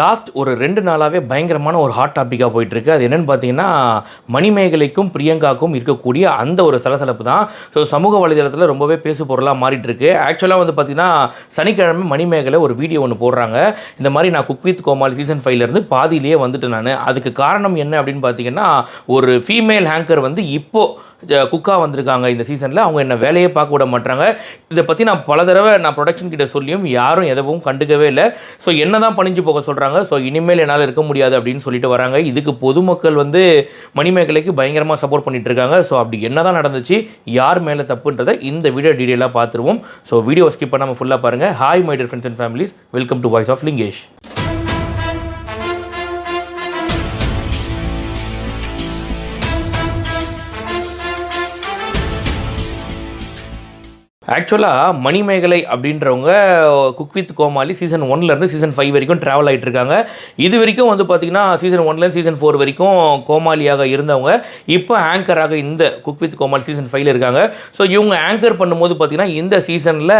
Last ஒரு ரெண்டு நாளாகவே பயங்கரமான ஒரு ஹாட் டாப்பிக்காக போயிட்டுருக்கு. அது என்னென்னு பார்த்தீங்கன்னா மணிமேகலைக்கும் பிரியங்காக்கும் இருக்கக்கூடிய அந்த ஒரு சலசலப்பு தான். ஸோ சமூக வலைதளத்தில் ரொம்பவே பேசு பொருளாக மாறிட்டுருக்கு. ஆக்சுவலாக வந்து பார்த்தீங்கன்னா சனிக்கிழமை மணிமேகலை ஒரு வீடியோ ஒன்று போடுறாங்க. இந்த மாதிரி நான் குக் வித் கோமாளி சீசன் ஃபைவ்லேருந்து பாதியிலேயே வந்துட்டேன் நான். அதுக்கு காரணம் என்ன அப்படின்னு பார்த்தீங்கன்னா ஒரு ஃபீமேல் ஹேங்கர் வந்து இப்போது குக்காக வந்திருக்காங்க இந்த சீசனில் அவங்க என்ன வேலையே பார்க்க விட மாட்டாங்க இதை பற்றி நான் பல தடவை நான் ப்ரொடக்ஷன் கிட்ட சொல்லியும் யாரும் எதவும் கண்டுக்கவே இல்லை. ஸோ என்ன தான் பணிஞ்சு போக சொல்கிறாங்க ஸோ இனிமேல் என்னால் இருக்க முடியாது அப்படின்னு சொல்லிட்டு வராங்க. இதுக்கு பொதுமக்கள் வந்து மணிமேகலைக்கு பயங்கரமாக சப்போர்ட் பண்ணிட்டு இருக்காங்க. ஸோ அப்படி என்ன தான் நடந்துச்சு யார் மேலே தப்புன்றதை இந்த வீடியோ டீட்டெயிலாக பார்த்துருவோம். ஸோ வீடியோ ஸ்கிப் பண்ணாமல் ஃபுல்லாக பாருங்கள் hi my dear friends and families welcome to voice of Lingesh ஆக்சுவலாக மணிமேகலை அப்படின்றவங்க குக் வித் கோமாளி சீசன் ஒன்லேருந்து சீசன் ஃபைவ் வரைக்கும் ட்ராவல் ஆகிட்டு இருக்காங்க. இது வரைக்கும் வந்து பார்த்திங்கன்னா சீசன் ஒன்லேருந்து சீசன் ஃபோர் வரைக்கும் கோமாளியாக இருந்தவங்க இப்போ ஆங்கராக இந்த குக் வித் கோமாளி சீசன் ஃபைவ்ல இருக்காங்க. ஸோ இவங்க ஆங்கர் பண்ணும்போது பார்த்திங்கன்னா இந்த சீசனில்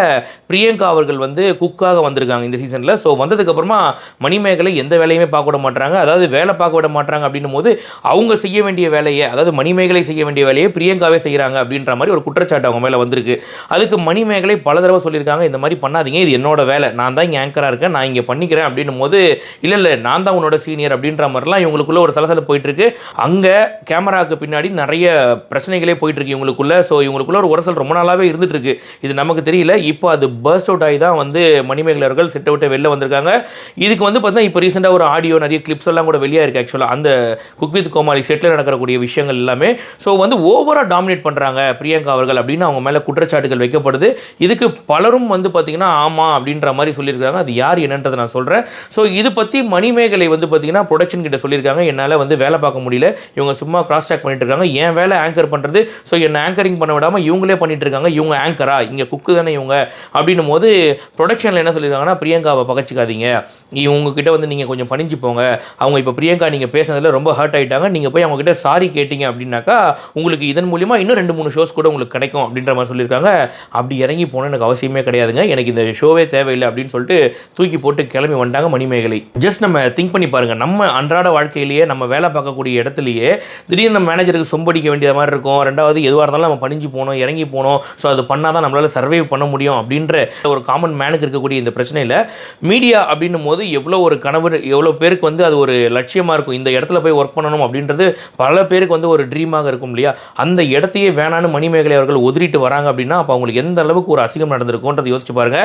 பிரியங்கா அவர்கள் வந்து குக்காக வந்திருக்காங்க இந்த சீசனில் ஸோ வந்ததுக்கப்புறமா மணிமேகலை எந்த வேலையுமே பார்க்க விட மாட்டாங்க அதாவது வேலை பார்க்க விட மாட்டாங்க அப்படின்னும் போது அவங்க செய்ய வேண்டிய வேலையை அதாவது மணிமேகலை செய்ய வேண்டிய வேலையை பிரியங்காவே செய்கிறாங்க அப்படின்ற மாதிரி ஒரு குற்றச்சாட்டு அவங்க மேலே வந்திருக்கு. அதுக்கு மணிமேகலை பல தடவை சொல்லியிருக்காங்க இந்த மாதிரி பண்ணாதீங்க இது என்னோட வேலை நான் தான் இங்கே ஆங்கராக இருக்கேன் நான் இங்கே பண்ணிக்கிறேன் அப்படின்னும் போது இல்லை இல்லை நான் தான் உன்னோட சீனியர் அப்படின்ற மாதிரிலாம் இவங்களுக்குள்ள ஒரு சலசலை போயிட்டுருக்கு. அங்கே கேமராவுக்கு பின்னாடி நிறைய பிரச்சனைகளே போயிட்டுருக்கு இவங்களுக்குள்ளே. இவங்களுக்குள்ள ஸோ இவங்களுக்குள்ள ஒரு உரசல் ரொம்ப நாளாகவே இருந்துகிட்ருக்கு இது நமக்கு தெரியல. இப்போ அது பர்ஸ்ட் அவுட் ஆகி தான் வந்து மணிமேகலை அவர்கள் செட்டை விட்டு வெளில வந்திருக்காங்க. இதுக்கு வந்து பார்த்தீங்கன்னா இப்போ ரீசெண்டாக ஒரு ஆடியோ நிறைய கிளிப்ஸ் எல்லாம் கூட வெளியாக இருக்குது ஆக்சுவலாக அந்த குக் வித் கோமாளி செட்டில் நடக்கக்கூடிய விஷயங்கள் எல்லாமே. ஸோ வந்து ஓவராக டாமினேட் பண்ணுறாங்க பிரியங்கா அவர்கள் அப்படின்னு அவங்க மேலே குற்றச்சாட்டுகள் வைக்கப்படுது இதுக்கு பலரும் வந்து பார்த்திங்கன்னா ஆமாம் அப்படின்ற மாதிரி சொல்லியிருக்காங்க. அது யார் என்னன்றதை நான் சொல்கிறேன் ஸோ இது பற்றி மணிமேகலை வந்து பார்த்திங்கன்னா ப்ரொடக்ஷன் கிட்ட சொல்லியிருக்காங்க. என்னால் வந்து வேலை பார்க்க முடியல. இவங்க சும்மா கிராஸ் செக் பண்ணிட்டு இருக்காங்க. என் வேலை ஆங்கர் பண்ணுறது ஸோ என்னை ஆங்கரிங் பண்ண விடாமல் இவங்களே பண்ணிட்டு இருக்காங்க. இவங்க ஆங்கரா இங்கே குக்கு தானே இவங்க? அப்படின்னும் போது ப்ரொடக்ஷனில் என்ன சொல்லியிருக்காங்கன்னா பிரியங்காவை பகச்சிக்காதீங்க. இவங்க கிட்ட வந்து நீங்கள் கொஞ்சம் பணிஞ்சு போங்க. அவங்க இப்போ பிரியங்கா நீங்கள் பேசுனதில் ரொம்ப ஹர்ட் ஆகிட்டாங்க நீங்கள் போய் அவங்ககிட்ட சாரி கேட்டீங்க அப்படின்னாக்கா உங்களுக்கு இதன் மூலிமா இன்னும் ரெண்டு மூணு ஷோஸ் கூட உங்களுக்கு கிடைக்கும் அப்படின்ற மாதிரி சொல்லியிருக்காங்க. அப்படி இறங்கி போனால் எனக்கு அவசியமே கிடையாதுங்க. எனக்கு இந்த ஷோவே தேவையில்லை அப்படின்னு சொல்லிட்டு தூக்கி போட்டு கிளம்பி வந்தாங்க மணிமேகலை. ஜஸ்ட் நம்ம திங்க் பண்ணி பாருங்கள் நம்ம அன்றாட வாழ்க்கையிலேயே நம்ம வேலை பார்க்கக்கூடிய இடத்துலையே திடீர்னு நம்ம மேனேஜருக்கு சொம்படிக்க வேண்டிய மாதிரி இருக்கும். ரெண்டாவது எதுவாக இருந்தாலும் நம்ம பணிஞ்சு போகணும் இறங்கி போகணும். ஸோ அது பண்ணால் தான் நம்மளால் சர்வைவ் பண்ண முடியும் அப்படின்ற ஒரு காமன் மேனுக்கு இருக்கக்கூடிய இந்த பிரச்சனையில் மீடியா அப்படின்னும் போது எவ்வளோ ஒரு கனவு எவ்வளோ பேருக்கு வந்து அது ஒரு லட்சியமாக இருக்கும். இந்த இடத்துல போய் ஒர்க் பண்ணணும் அப்படின்றது பல பேருக்கு வந்து ஒரு ட்ரீமாக இருக்கும் இல்லையா? அந்த இடத்தையே வேணான்னு மணிமேகலை அவர்கள் ஒதுரிட்டு வராங்க அப்படின்னா அப்போ அவங்களுக்கு எந்த அளவுக்கு ஒரு அசிங்கம் நடந்திருக்கும்ன்றதை யோசிச்சு பாருங்க.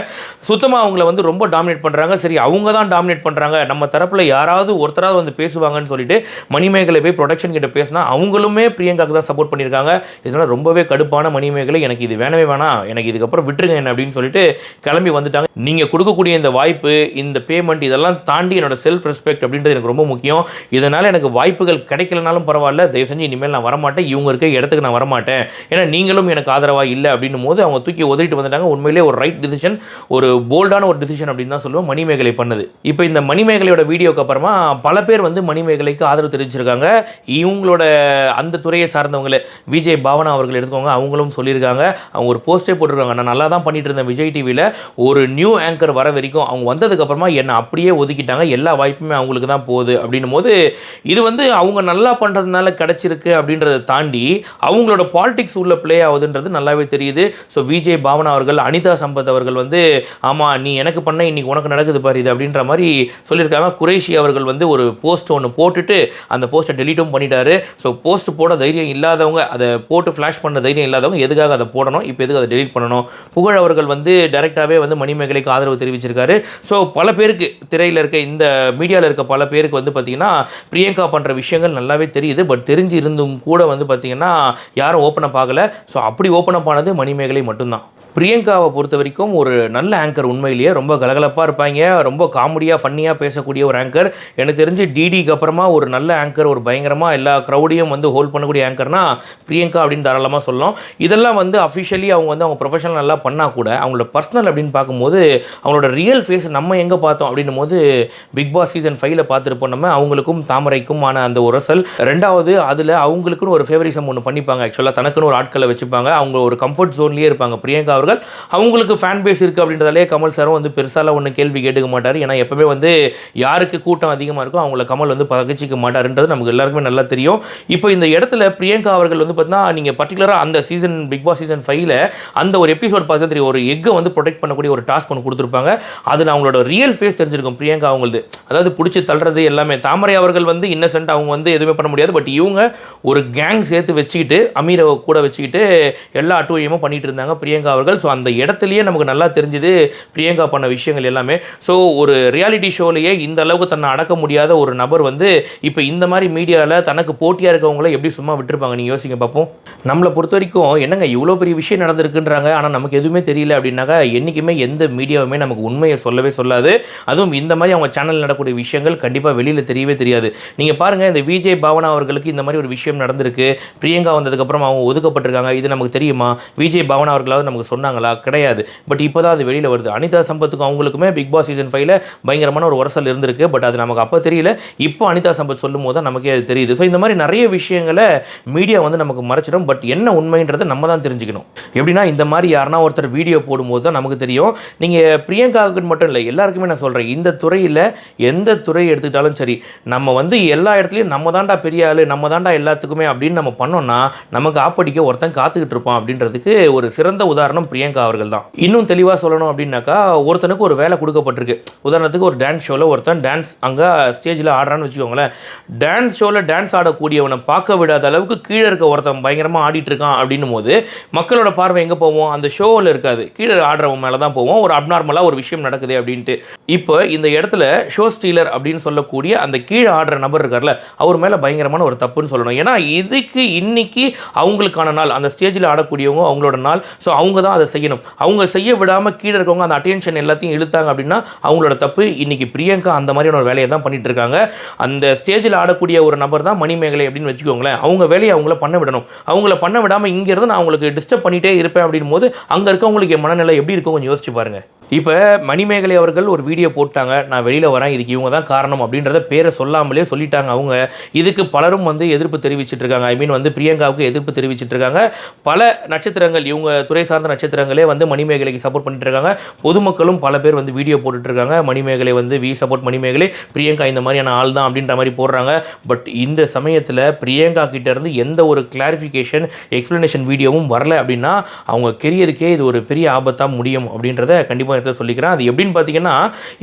சுத்தமாக அவங்கள வந்து ரொம்ப டாமினேட் பண்ணுறாங்க சரி அவங்க தான் டாமினேட் பண்ணுறாங்க நம்ம தரப்பில் யாராவது ஒருத்தராவது வந்து பேசுவாங்கன்னு சொல்லிட்டு மணிமேகலை போய் ப்ரொடக்ஷன் கிட்ட பேசினா அவங்களுமே பிரியங்காக்கு தான் சப்போர்ட் பண்ணியிருக்காங்க. இதனால் ரொம்பவே கடுப்பான மணிமேகலை எனக்கு இது வேணவே வேணாம். எனக்கு இதுக்கப்புறம் விட்டுருங்க என்ன அப்படின்னு சொல்லிட்டு கிளம்பி வந்துட்டாங்க. நீங்கள் கொடுக்கக்கூடிய இந்த வாய்ப்பு இந்த பேமெண்ட் இதெல்லாம் தாண்டி என்னோட செல்ஃப் ரெஸ்பெக்ட் அப்படின்றது எனக்கு ரொம்ப முக்கியம். இதனால் எனக்கு வாய்ப்புகள் கிடைக்கலனாலும் பரவாயில்ல. தயவு செஞ்சு இனிமேல் நான் வரமாட்டேன். இவங்க இருக்க இடத்துக்கு நான் வரமாட்டேன். ஏன்னா நீங்களும் எனக்கு ஆதரவாக இல்லை அப்படின்னும் போது அவங்க தூக்கி உதறிட்டு வந்துட்டாங்க. உண்மையிலே ஒரு ரைட் டிசிஷன் ஒரு போல்டான ஒரு டிசிஷன் அப்படின்னு தான் சொல்லுவோம். மணிமேகலை பண்ணது. இப்போ இந்த மணிமேகலையோட வீடியோக்கு அப்புறமா பல பேர் வந்து மணிமேகலைக்கு ஆதரவு தெரிவிச்சிருக்காங்க. இவங்களோட அந்த துறையை சார்ந்தவங்களை விஜய் பாவனா அவர்கள் எடுத்துக்கோங்க அவங்களும் சொல்லியிருக்காங்க. அவங்க ஒரு போஸ்டே போட்டிருக்காங்க. நான் நல்லா தான் பண்ணிட்டு இருந்தேன் விஜய் டிவியில் ஒரு நியூ ஆங்கர் வர வரைக்கும் அவங்க வந்ததுக்கப்புறமா என்னை அப்படியே ஒதுக்கிட்டாங்க. எல்லா வாய்ப்புமே அவங்களுக்கு தான் போகுது அப்படின்னும் போது இது வந்து அவங்க நல்லா பண்ணுறதுனால கிடச்சிருக்கு அப்படின்றத தாண்டி அவங்களோட பாலிடிக்ஸ் உள்ள பிளே ஆகுதுன்றது நல்லாவே தெரியுது. ஸோ விஜய் பாவனா அவர்கள் அனிதா சம்பத் அவர்கள் வந்து ஆமாம் நீ எனக்கு பண்ண இன்னைக்கு உனக்கு நடக்குது பாரு இது அப்படின்ற மாதிரி சொல்லியிருக்காங்க. குரேஷி அவர்கள் வந்து ஒரு போஸ்ட் ஒன்று போட்டுட்டு அந்த போஸ்ட்டை டெலீட்டும் பண்ணிட்டாரு. ஸோ போஸ்ட் போட தைரியம் இல்லாதவங்க அதை போட்டு ஃப்ளாஷ் பண்ண தைரியம் இல்லாதவங்க எதுக்காக அதை போடணும்? இப்போ எதுக்கு அதை டெலீட் பண்ணணும்? புகழ் அவர்கள் வந்து டைரெக்டாகவே வந்து மணிமேகலைக்கு ஆதரவு தெரிவிச்சிருக்காரு. ஸோ பல பேருக்கு திரையில் இருக்க இந்த மீடியாவில் இருக்க பல பேருக்கு வந்து பார்த்திங்கன்னா பிரியங்கா பண்ணுற விஷயங்கள் நல்லாவே தெரியுது. பட் தெரிஞ்சு இருந்தும் கூட வந்து பார்த்திங்கன்னா யாரும் ஓப்பன் அப் ஆகலை. ஸோ அப்படி ஓப்பன் அப் ஆனது மணிமேகலை 脑。பிரியங்காவை பொறுத்த வரைக்கும் ஒரு நல்ல ஆங்கர் உண்மையிலேயே. ரொம்ப கலகலப்பாக இருப்பாங்க. ரொம்ப காமெடியாக ஃபன்னியாக பேசக்கூடிய ஒரு ஆங்கர் எனக்கு தெரிஞ்சு டிடிக்கு அப்புறமா ஒரு நல்ல ஆங்கர் ஒரு பயங்கரமாக எல்லா க்ரௌடையும் வந்து ஹோல்ட் பண்ணக்கூடிய ஆங்கர்னா பிரியங்கா அப்படின்னு தாராளமாக சொல்லலாம். இதெல்லாம் வந்து அஃபிஷியலி அவங்க வந்து அவங்க ப்ரொஃபஷனல் நல்லா பண்ணால் கூட அவங்களோட பர்சனல் அப்படின்னு பார்க்கும்போது அவங்களோட ரியல் ஃபேஸ் நம்ம எங்கே பார்த்தோம் அப்படின்னும் போது பிக் பாஸ் சீசன் ஃபைவ்ல பார்த்துருப்போம் நம்ம. அவங்களுக்கும் தாமரைக்கும் ஆன அந்த உரசல் ரெண்டாவது அதில் அவங்களுக்குன்னு ஒரு ஃபேவரிசம் ஒன்று பண்ணிப்பாங்க. ஆக்சுவலாக தனக்குன்னு ஒரு ஆட்களை வச்சுப்பாங்க. அவங்க ஒரு கம்ஃபர்ட் ஜோன்லேயே இருப்பாங்க. பிரியங்கா அவர்கள் அவங்களுக்கு ஃபேன் பேஸ் இருக்குது அப்படின்றதாலே கமல் சாரும் வந்து பெருசாலாம் ஒன்றும் கேள்வி கேட்டுக்க மாட்டார். ஏன்னா எப்பவுமே வந்து யாருக்கு கூட்டம் அதிகமாக இருக்கோ அவங்கள கமல் வந்து பகச்சிக்க மாட்டாருன்றது நமக்கு எல்லாருக்குமே நல்லா தெரியும். இப்போ இந்த இடத்துல பிரியங்கா அவர்கள் வந்து பார்த்தீங்கன்னா நீங்கள் பர்டிகுலராக அந்த சீசன் பிக் பாஸ் சீசன் ஃபைவ்ல அந்த ஒரு எபிசோட் பார்த்தா தெரியும். ஒரு எக்கை வந்து ப்ரொடெக்ட் பண்ணக்கூடிய ஒரு டாஸ்க் ஒன்று கொடுத்துருப்பாங்க. அதில் அவங்களோட ரியல் ஃபேஸ் தெரிஞ்சிருக்கும் பிரியங்கா அவங்களது. அதாவது பிடிச்சி தள்ளுறது எல்லாமே. தாமரை அவர்கள் வந்து இன்னசென்ட் அவங்க வந்து எதுவுமே பண்ண முடியாது. பட் இவங்க ஒரு கேங் சேர்த்து வச்சுக்கிட்டு அமீரை கூட வச்சுக்கிட்டு எல்லா அட்டுழியமும் பண்ணிட்டு இருந்தாங்க. பிரியங்கா அவர்கள் ஸோ அந்த இடத்துலயே நமக்கு நல்லா தெரிஞ்சுது பிரியங்கா பண்ண விஷயங்கள் எல்லாமே. ஸோ ஒரு ரியாலிட்டி ஷோலையே இந்த அளவுக்கு தன்னை அடக்க முடியாத ஒரு நபர் வந்து இப்போ இந்த மாதிரி மீடியாவில் தனக்கு போட்டியாக இருக்கவங்கள எப்படி சும்மா விட்டுருப்பாங்க? நீங்கள் யோசிங்க பார்ப்போம் நம்மளை பொறுத்த வரைக்கும் என்னங்க இவ்வளோ பெரிய விஷயம் நடந்திருக்குன்றாங்க? ஆனால் நமக்கு எதுவுமே தெரியல அப்படின்னாக்கா என்றைக்குமே எந்த மீடியாவுமே நமக்கு உண்மையை சொல்லவே சொல்லாது. அதுவும் இந்த மாதிரி அவங்க சேனல் நடக்கக்கூடிய விஷயங்கள் கண்டிப்பாக வெளியில் தெரியவே தெரியாது. நீங்கள் பாருங்கள் இந்த விஜய் பாவனா அவர்களுக்கு இந்த மாதிரி ஒரு விஷயம் நடந்திருக்கு. பிரியங்கா வந்ததுக்கப்புறம் அவங்க ஒதுக்கப்பட்டிருக்காங்க. இது நமக்கு தெரியுமா? விஜய் பாவனா அவர்களாவது நமக்கு சொன்னாங்களா? கிடையாது. பட் இப்போ தான் அது வெளியில் வருது. அனிதா சம்பத்துக்கும் அவங்களுக்குமே பிக் பாஸ் சீசன் ஃபைவ்ல பயங்கரமான ஒரு உரசல் இருந்திருக்கு. பட் அது நமக்கு அப்போ தெரியல. இப்போ அனிதா சம்பத் சொல்லும் போது தான் நமக்கே அது தெரியுது. ஸோ இந்த மாதிரி நிறைய விஷயங்களை மீடியா வந்து நமக்கு மறைச்சிடும். பட் என்ன உண்மைன்றதை நம்ம தான் தெரிஞ்சுக்கணும். எப்படின்னா இந்த மாதிரி யாருன்னா ஒருத்தர் வீடியோ போடும்போது தான் நமக்கு தெரியும். நீங்கள் பிரியங்காவுக்கு மட்டும் இல்லை எல்லாருக்குமே நான் சொல்கிறேன் இந்த துறையில் எந்த துறை எடுத்துக்கிட்டாலும் சரி நம்ம வந்து எல்லா இடத்துலையும் நம்ம தாண்டா பெரிய ஆள் நம்ம தாண்டா எல்லாத்துக்குமே அப்படின்னு நம்ம பண்ணோம்னா நமக்கு ஆப்படிக்க ஒருத்தன் காத்துக்கிட்டு இருப்பான் அப்படின்றதுக்கு ஒரு சிறந்த உதாரணம் பிரியங்கா அவர்கள் தான். இன்னும் தெளிவாக சொல்லணும் அப்படின்னாக்கா ஒருத்தனுக்கு ஒரு வேலை கொடுக்கப்பட்டிருக்கு. உதாரணத்துக்கு ஒரு டான்ஸ் ஷோவில் ஒருத்தன் டான்ஸ் அங்கே ஸ்டேஜில் ஆடுறான்னு வச்சுக்கோங்களேன். டான்ஸ் ஷோவில் டான்ஸ் ஆடக்கூடியவனை பார்க்க விடாத அளவுக்கு கீழே இருக்க ஒருத்தன் பயங்கரமாக ஆடிட்டு இருக்கான் அப்படின்னும் போது மக்களோட பார்வை எங்கே போவோம்? அந்த ஷோவில் இருக்காது. கீழே ஆடுறவன் மேலே தான் போவோம். ஒரு அப்நார்மலாக ஒரு விஷயம் நடக்குது அப்படின்ட்டு. இப்போ இந்த இடத்துல ஷோ ஸ்டீலர் அப்படின்னு சொல்லக்கூடிய அந்த கீழே ஆடுற நபர் இருக்கார்ல அவர் மேலே பயங்கரமான ஒரு தப்புன்னு சொல்லணும். ஏன்னா இதுக்கு இன்னைக்கு அவங்களுக்கான நாள். அந்த ஸ்டேஜில் ஆடக்கூடியவங்க அவங்களோட நாள். ஸோ அவங்க தான் அதை செய்யணும். அவங்க செய்ய விடாமல் கீழே இருக்கவங்க அந்த அட்டென்ஷன் எல்லாத்தையும் இழுத்தாங்க அப்படின்னா அவங்களோட தப்பு. இன்னைக்கு பிரியங்கா அந்த மாதிரியான ஒரு வேலையை தான் பண்ணிகிட்டு இருக்காங்க. அந்த ஸ்டேஜில் ஆடக்கூடிய ஒரு நபர் தான் மணிமேகலை அப்படின்னு வச்சுக்கோங்களேன். அவங்க வேலையை அவங்கள பண்ண விடணும். அவங்கள பண்ண விடாமல் இங்கேருந்து நான் அவங்களுக்கு டிஸ்டர்ப் பண்ணிகிட்டே இருப்பேன் அப்படின் போது அங்கே இருக்கவங்களுக்கு என் மனநிலை எப்படி இருக்கும் கொஞ்சம் யோசிச்சு பாருங்க. இப்போ மணிமேகலை அவர்கள் ஒரு வீடியோ போட்டாங்க. நான் வெளியில் வரேன். இதுக்கு இவங்க தான் காரணம் அப்படின்றத பேரை சொல்லாமலே சொல்லிட்டாங்க அவங்க. இதுக்கு பலரும் வந்து எதிர்ப்பு தெரிவிச்சிட்டு இருக்காங்க. ஐ மீன் வந்து பிரியங்காவுக்கு எதிர்ப்பு தெரிவிச்சிட்டு இருக்காங்க. பல நட்சத்திரங்கள் இவங்க துறை சார்ந்த நட்சத்திரங்களே வந்து மணிமேகலைக்கு சப்போர்ட் பண்ணிட்டு இருக்காங்க. பொதுமக்களும் பல பேர் வந்து வீடியோ போட்டுட்டு இருக்காங்க. மணிமேகலை வந்து வி சப்போர்ட் மணிமேகலை. பிரியங்கா இந்த மாதிரியான ஆள் தான் அப்படின்ற மாதிரி போடுறாங்க. பட் இந்த சமயத்தில் பிரியங்கா கிட்டேருந்து எந்த ஒரு கிளாரிஃபிகேஷன் எக்ஸ்ப்ளனேஷன் வீடியோவும் வரல அப்படின்னா அவங்க கெரியருக்கே இது ஒரு பெரிய ஆபத்தாக முடியும் அப்படின்றத கண்டிப்பாக இடத்துல சொல்லிக்கிறேன். அது எப்படின்னு பார்த்தீங்கன்னா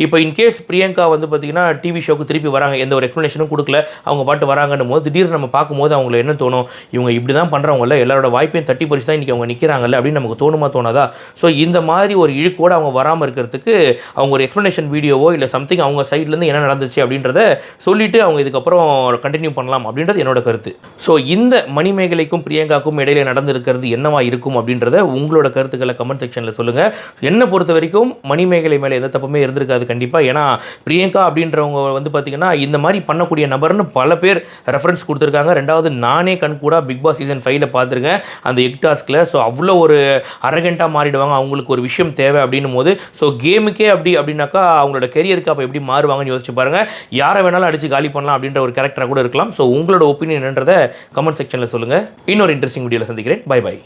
இப்போ இன்கேஸ் பிரியங்கா வந்து பார்த்தீங்கன்னா டிவி ஷோக்கு திருப்பி வராங்க எந்த ஒரு எக்ஸ்ப்ளனேஷனும் கொடுக்கல. அவங்க பாட்டு வராங்கன்னும் போது திடீர்னு நம்ம பார்க்கும்போது அவங்களை என்ன தோணும்? இவங்க இப்படி தான் பண்ணுறவங்கள எல்லாரோட வாய்ப்பையும் தட்டி பறிச்சு தான் இன்றைக்கி அவங்க நிற்கிறாங்கல்ல அப்படின்னு நமக்கு தோணுமா தோணாதா? ஸோ இந்த மாதிரி ஒரு இழுக்கோடு அவங்க வராமல் இருக்கிறதுக்கு அவங்க ஒரு எக்ஸ்ப்ளனேஷன் வீடியோவோ இல்லை சம்திங் அவங்க சைட்லேருந்து என்ன நடந்துச்சு அப்படின்றத சொல்லிவிட்டு அவங்க இதுக்கப்புறம் கண்டினியூ பண்ணலாம் அப்படின்றது என்னோட கருத்து. ஸோ இந்த மணிமேகலைக்கும் பிரியங்காக்கும் இடையில நடந்திருக்கிறது என்னவா இருக்கும் அப்படின்றத உங்களோட கருத்துக்களை கமெண்ட் செக்ஷனில் சொல்லுங்கள் என்னை பொறுத்த வரைக்கும் மணிமேகலை மேலே எந்த தப்புமே இருந்திருக்காது கண்டிப்பாக ஏன்னா பிரியங்கா அப்படின்றவங்க வந்து பார்த்திங்கன்னா இந்த மாதிரி பண்ணக்கூடிய நபர்னு பல பேர் ரெஃபரன்ஸ் கொடுத்துருக்காங்க. ரெண்டாவது நானே கண் கூட பிக் பாஸ் சீசன் ஃபைவ்ல பார்த்துருக்கேன் அந்த எக் டாஸ்கில் ஸோ அவ்வளோ ஒரு அரகண்ட்டாக மாறிடுவாங்க. அவங்களுக்கு ஒரு விஷயம் தேவை அப்படின்னும் போது ஸோ கேமுக்கே அப்படி அப்படின்னாக்கா அவங்களோட கெரியருக்கு அப்போ எப்படி மாறுவாங்கன்னு யோசிச்சு பாருங்கள் யாரை வேணாலும் அடித்து காலி பண்ணலாம் அப்படின்ற ஒரு கேரக்டராக கூட இருக்கலாம். ஸோ உங்களோட ஒப்பீனியன் என்னன்றதை கமெண்ட் செக்ஷனில் சொல்லுங்கள் இன்னொரு இன்ட்ரெஸ்டிங் வீடியோவில் சந்திக்கிறேன். By by